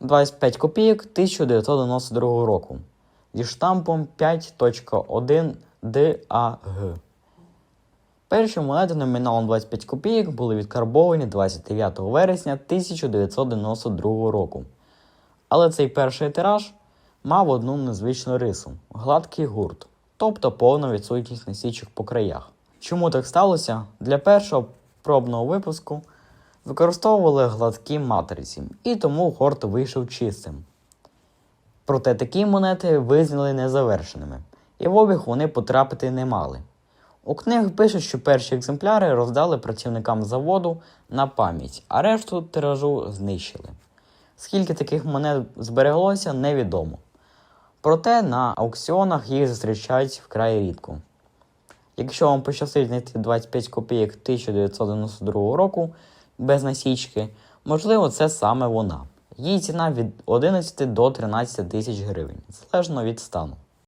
25 копійок 1992 року зі штампом 5.1 DAG. Перші монети номіналом 25 копійок були відкарбовані 29 вересня 1992 року. Але цей перший тираж мав одну незвичну рису гладкий гурт, тобто повна відсутність насічок по краях. Чому так сталося? Для першого пробного випуску використовували гладкі матриці, і тому гурт вийшов чистим. Проте такі монети визнали незавершеними, і в обіг вони потрапити не мали. У книгах пишуть, що перші екземпляри роздали працівникам заводу на пам'ять, а решту тиражу знищили. Скільки таких монет збереглося, невідомо. Проте на аукціонах їх зустрічають вкрай рідко. Якщо вам пощастить знайти 25 копійок 1992 року без насічки, можливо, це саме вона. Її ціна від 11 до 13 тисяч гривень, залежно від стану.